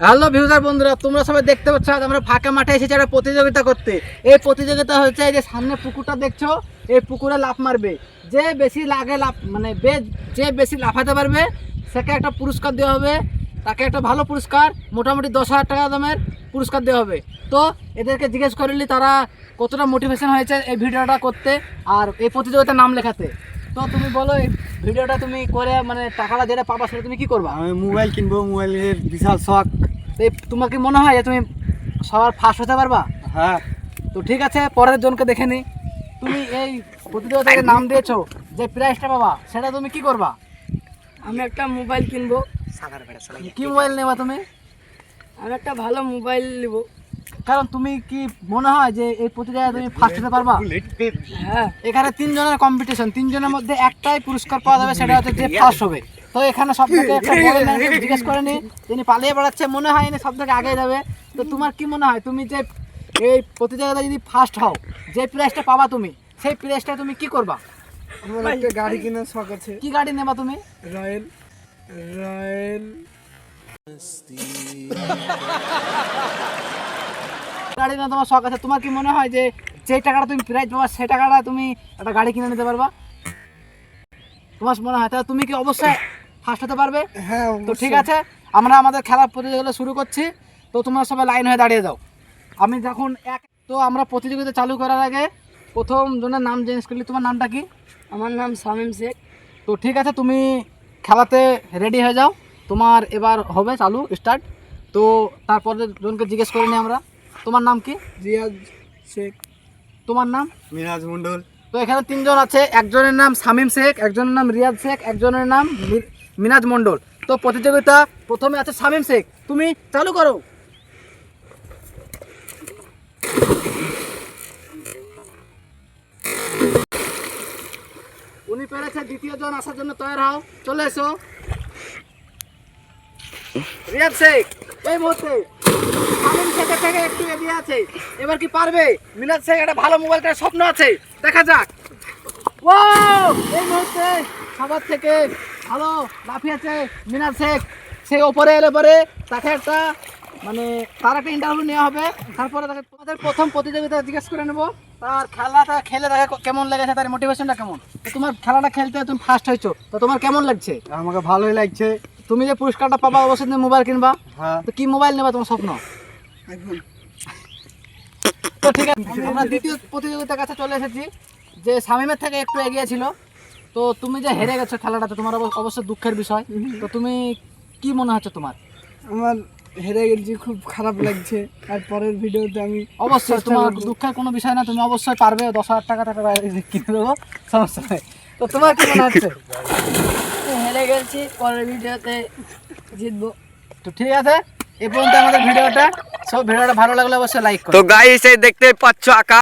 Hello ভিউজার বন্ধুরা, তোমরা সবাই দেখতে পাচ্ছ, আজ আমরা ফাঁকা মাঠে এসেছি একটা প্রতিযোগিতা করতে। এই প্রতিযোগিতা হচ্ছে এই যে সামনে পুকুরটা দেখছ, এই পুকুরে লাফ মারবে। যে বেশি লাগে লাফ মানে বে- যে বেশি লাফাতে পারবে, সেকে একটা পুরস্কার দেওয়া হবে। তাকে একটা ভালো পুরস্কার, মোটামুটি দশ হাজার টাকা দামের পুরস্কার দেওয়া হবে। তো এদেরকে জিজ্ঞেস করলি তারা কতটা মোটিভেশন হয়েছে এই ভিডিওটা করতে আর এই প্রতিযোগিতার নাম লেখাতে। তো তুমি বলো এই ভিডিওটা তুমি করে মানে টাকাটা যেটা পাবা সেটা তুমি কি করবা? আমি মোবাইল কিনবো মোবাইলের বিশাল শখ। তো এই তোমার কি মনে হয় যে তুমি সবার ফার্স্ট হতে পারবা? হ্যাঁ। তো ঠিক আছে পরের জনকে দেখে নি। তুমি এই প্রতিযোগিতাকে নাম দিয়েছ যে প্রাইজটা পাবা সেটা তুমি কি করবা? আমি একটা মোবাইল কিনবো। কি মোবাইল নেবা তুমি? আমি একটা ভালো মোবাইল নেব। কারণ তুমি কি মনে হয় যে এই প্রতিযোগিতায় তুমি ফার্স্ট হতে পারবা? হ্যাঁ এখানে তিনজনের কম্পিটিশন তিনজনের মধ্যে একটাই পুরস্কার পাওয়া যাবে সেটা হচ্ছে যে ফার্স্ট হবে। তো এখানে সব থেকে একটা জিজ্ঞেস করে নি তিনি পালিয়ে বেড়াচ্ছে মনে হয় না সব থেকে আগে যাবে। তো তোমার কি মনে হয় তুমি যে এই প্রতিযোগিতায় যদি ফার্স্ট হও যে প্রাইজটা পাবা তুমি সেই প্রাইজটা তুমি কি করবা? আমার একটা গাড়ি কেনার শখ আছে। কি গাড়ি নেবা তুমি? Royal royal. গাড়ি না তোমার শখ আছে। তোমার কি মনে হয় যে যে টাকাটা তুমি প্রাইজ পাবা সেই টাকাটা তুমি একটা গাড়ি কিনে নিতে পারবা? তোমার মনে হয়? তাহলে তুমি কি অবশ্যই ফার্স্ট হতে পারবে? হ্যাঁ তো ঠিক আছে আমরা আমাদের খেলার প্রতিযোগিতা শুরু করছি। তো তোমরা সবাই লাইন হয়ে দাঁড়িয়ে যাও। আমি যখন এক তো আমরা প্রতিযোগিতা চালু করার আগে প্রথম জনের নাম জিজ্ঞেস করলি তোমার নামটা কি? আমার নাম শামীম শেখ। তো ঠিক আছে তুমি খেলাতে রেডি হয়ে যাও। তোমার এবার হবে চালু স্টার্ট তো তারপরে জনকে জিজ্ঞেস করে নিই আমরা। তোমার নাম কি? রিয়াজ শেখ। তোমার নাম? মিরাজ মন্ডল তো এখানে তিনজন আছে একজনের নাম শামীম শেখ একজনের নাম রিয়াজ শেখ একজনের নাম মিনাজ মণ্ডল। তো প্রতিযোগিতা প্রথমে আছে শামীম শেখ। তুমি চালু করো। উনি পেরেছে দ্বিতীয় জন আসার জন্য তৈরি হও। চলে এসো। রিয়াজ শেখ এই মুহূর্তে থেকে একটু এগিয়ে আছে। এবার কি পারবে? মিনাজ শেখ একটা ভালো মোবাইল কেনার স্বপ্ন আছে। দেখা যাক। ও এই মুহূর্তে সবার থেকে ভালো লাফিয়েছে মিনাজ শেখ সে ওপরে এলে পরে তাকে একটা মানে তার একটা ইন্টারভিউ নেওয়া হবে। তারপরে তাকে তোমাদের প্রথম প্রতিযোগিতা জিজ্ঞেস করে নেব। তার খেলাটা খেলে তাকে কেমন লেগেছে? তার মোটিভেশনটা কেমন? তোমার খেলাটা খেলতে তুমি ফার্স্ট হয়েছো। তো তোমার কেমন লাগছে? আমাকে ভালোই লাগছে। তুমি যে পুরস্কারটা পাবা অবশ্যই তুমি মোবাইল কিনবা। হ্যাঁ। তো কি মোবাইল নেবা তোমার স্বপ্ন? তো ঠিক আছে আমরা দ্বিতীয় প্রতিযোগিতার কাছে চলে এসেছি। যে শামিমের থেকে একটু এগিয়ে ছিল। তো তুমি যে হেরে গেছো খেলাটাতে তোমার অব- অবশ্যই দুঃখের বিষয়। তো তুমি কি মনে হচ্ছে তোমার? আমার হেরে গেছি খুব খারাপ লাগছে। আর পরের ভিডিওতে আমি অবশ্যই তোমার দুঃখের কোনো বিষয় না তুমি অবশ্যই পারবে। দশ হাজার টাকা টাকা কিনে দেবো সমস্যা নেই। তো তোমার কি মনে হচ্ছে? হেরে গেছি, পরের ভিডিওতে জিতবো। তো ঠিক আছে এ পর্যন্ত আমাদের ভিডিওটা। সব ভিডিওটা ভালো লাগলে অবশ্যই লাইক তো গাইস এই দেখতে পাচ্ছ আকাশ।